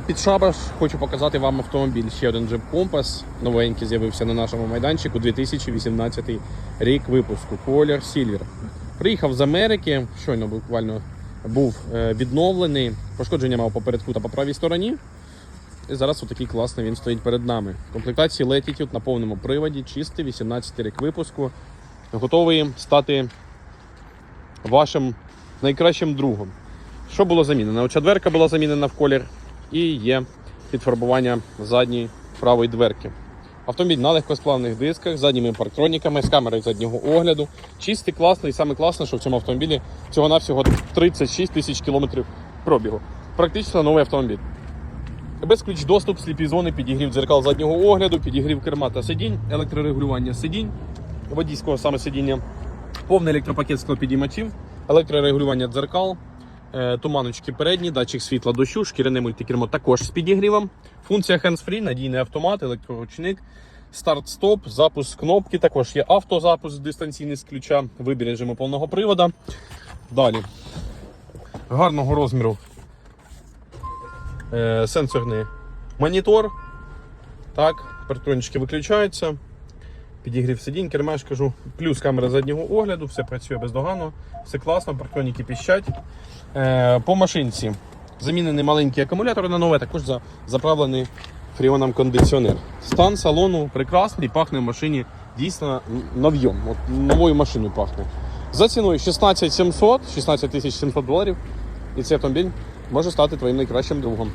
Під шабаш хочу показати вам автомобіль. Ще один Jeep Compass. Новенький з'явився на нашому майданчику 2018 рік випуску. Колір Silver. Приїхав з Америки, щойно буквально був е, відновлений. Пошкодження мав попередку та по правій стороні. І зараз отакий класний він стоїть перед нами. В комплектації Latitude на повному приводі, чистий, 18 рік випуску. Готовий стати вашим найкращим другом. Що було замінено? Оця дверка була замінена в колір і є підфарбування задньої правої дверки. Автомобіль на легкосплавних дисках, з задніми парктроніками, з камерою заднього огляду. Чистий, класний, і саме класне, що в цьому автомобілі всього-навсього 36 тисяч кілометрів пробігу. Практично новий автомобіль. Безключ доступ, сліпі зони, підігрів дзеркал заднього огляду, підігрів керма та сидінь, електрорегулювання сидінь, водійського саме сидіння, повний електропакет склопідіймачів, електрорегулювання дзеркал, туманочки передні, датчик світла дощу, шкіряне мультикермо також з підігрівом. Функція hands-free, надійний автомат, електроручник, старт-стоп, запуск кнопки, також є автозапуск дистанційний з ключа, вибір режиму повного привода. Далі. Гарного розміру е, сенсорний монітор. Так, партрончики виключаються. Підігрів сидінь, ж кажу, плюс камера заднього огляду, все працює бездоганно, все класно, партроніки піщать. Е, по машинці замінений маленький акумулятор на нове, також за, заправлений фріоном кондиціонер. Стан салону прекрасний, пахне в машині дійсно нов'єм. Новою машиною пахне. За ціною 16 700, 16 700 доларів. І цей автомобіль може стати твоїм найкращим другом.